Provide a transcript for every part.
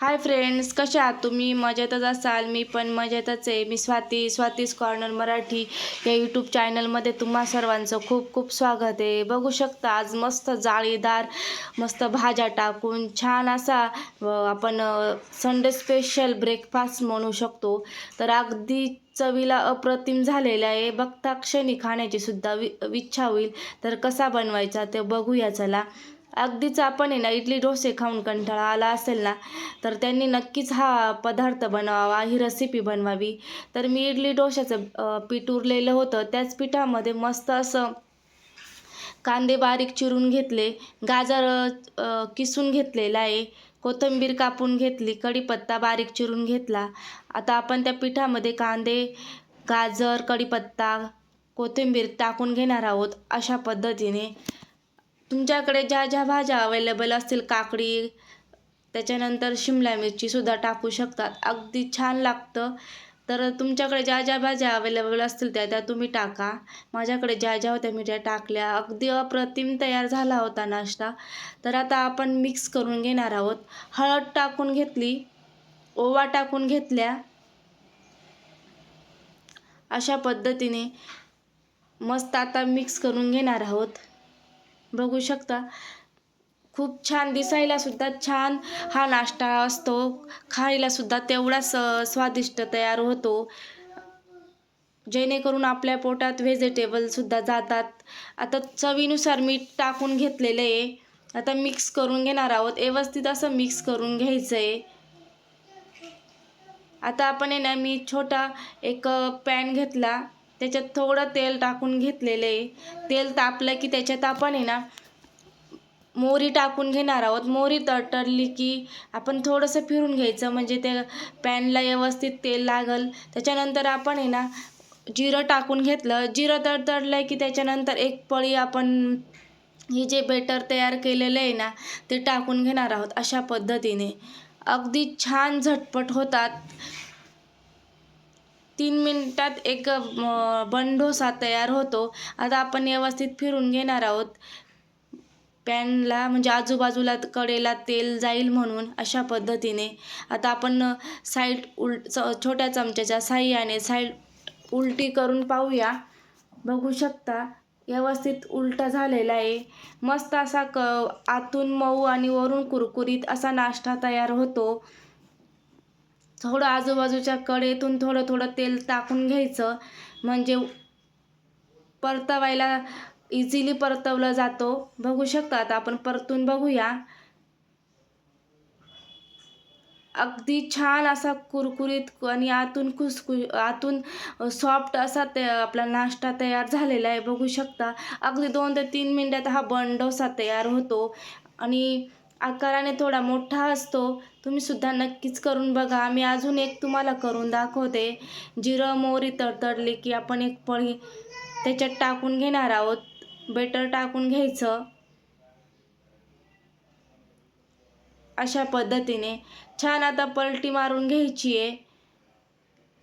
Hi friends कशा आहात तुम्ही? मजेतच असाल? मी पण मजेतच आहे. मी स्वाती स्वातीस कॉर्नर मराठी या यूट्यूब चॅनलमध्ये तुम्हा सर्वांचं खूप खूप स्वागत आहे. बघू शकता आज मस्त जाळीदार मस्त भाज्या टाकून छान असा आपण संडे स्पेशल ब्रेकफास्ट म्हणू शकतो. तर अगदी चवीला अप्रतिम झालेलं आहे. बघता क्षणी खाण्याची सुद्धा वि इच्छा होईल. तर कसा बनवायचा ते बघूया चला. अगदीच आपण आहे ना इडली डोसे खाऊन कंटाळा आला असेल ना तर त्यांनी नक्कीच हा पदार्थ बनवावा ही रेसिपी बनवावी. तर मी इडली डोशाचं पीठ उरलेलं होतं. त्याच पिठामध्ये मस्त असं कांदे बारीक चिरून घेतले गाजर किसून घेतलेला आहे कोथिंबीर कापून घेतली कढीपत्ता बारीक चिरून घेतला. आता आपण त्या पिठामध्ये कांदे गाजर कढीपत्ता कोथिंबीर टाकून घेणार आहोत अशा पद्धतीने. तुमच्याकडे ज्या ज्या भाज्या अवेलेबल असतील काकडी त्याच्यानंतर शिमला मिरचीसुद्धा टाकू शकतात. अगदी छान लागतं. तर तुमच्याकडे ज्या ज्या भाज्या अवेलेबल असतील त्या त्या तुम्ही टाका. माझ्याकडे ज्या ज्या होत्या मी त्या टाकल्या. अगदी अप्रतिम तयार झाला होता नाश्ता. तर आता आपण मिक्स करून घेणार आहोत. हळद टाकून घेतली ओवा टाकून घेतल्या. अशा पद्धतीने मस्त आता मिक्स करून घेणार आहोत. बघू शकता. खूप छान दिसायला सुद्धा छान हा नाश्ता असतो. खायला सुद्धा तेवढाच स्वादिष्ट तयार होतो. जेणेकरून आपल्या पोटात व्हेजिटेबलसुद्धा जातात. आता चवीनुसार मीठ टाकून घेतलेलं आहे. आता मिक्स करून घेणार आहोत. व्यवस्थित असं मिक्स करून घ्यायचं आहे आता आपण आहे ना मी छोटा एक पॅन घेतला. त्याच्यात थोडं तेल टाकून घेतलेलं. आहे तेल तापलं की त्याच्यात आपण आहे ना मोहरी टाकून घेणार आहोत. मोहरी तडतडली की आपण थोडंसं फिरून घ्यायचं. म्हणजे ते पॅनला व्यवस्थित तेल लागल. त्याच्यानंतर आपण आहे ना जिरं टाकून घेतलं. जिरं तडतडलं की त्याच्यानंतर एक पळी आपण हे जे बेटर तयार केलेलं आहे ना ते टाकून घेणार आहोत अशा पद्धतीने. अगदी छान झटपट होतात. तीन मिनटात एक बंडोसा तयार होतो. आता आपण व्यवस्थित फिरून घेणार आहोत. पॅनला म्हणजे आजूबाजूला कडेला तेल जाईल म्हणून अशा पद्धतीने. आता आपण साईड उल च छोट्या चमच्याच्या साह्याने साईड उलटी करून पाहूया. बघू शकता व्यवस्थित उलटा झालेला आहे. मस्त असा क आतून मऊ आणि वरून कुरकुरीत असा नाश्ता तयार होतो. थोडं आजूबाजूच्या कडेतून थोडं थोडं तेल टाकून घ्यायचं. म्हणजे परतवायला इझिली परतवलं जातो. बघू शकतात आपण परतून बघूया. अगदी छान असा कुरकुरीत आणि आतून खुसखु आतून सॉफ्ट असा ते आपला नाश्ता तयार झालेला आहे. बघू शकता. अगदी दोन ते तीन मिनटात हा बंडोसा तयार होतो. आणि आकाराने थोडा मोठा असतो. तुम्ही सुद्धा नक्कीच करून बघा. मी अजून एक तुम्हाला करून दाखवते. जिरं मोहरी तडतडली की आपण एक पळी त्याच्यात टाकून घेणार आहोत. बेटर टाकून घ्यायचं. अशा पद्धतीने. छान आता पलटी मारून घ्यायची आहे.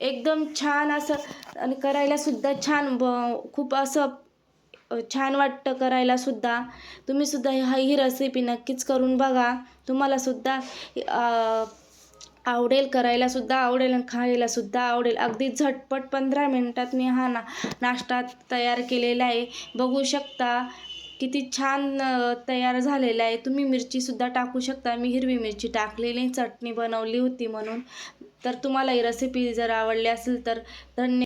एकदम छान असं आणि करायला सुद्धा छान ब खूप असं छान वाटतं करायला सुद्धा. तुम्ही सुद्धा ही ही रेसिपी नक्कीच करून बघा. तुम्हाला सुद्धा आवडेल करायला सुद्धा आवडेल आणि खायला सुद्धा आवडेल. अगदी झटपट पंधरा मिनटात मी हा ना नाश्ता तयार केलेला आहे. बघू शकता किती छान तयार झालेला आहे. तुम्ही मिरचीसुद्धा टाकू शकता. मी हिरवी मिरची टाकलेली चटणी बनवली होती म्हणून. तर तुम्हाला ही रेसिपी जर आवडली असेल तर धन्य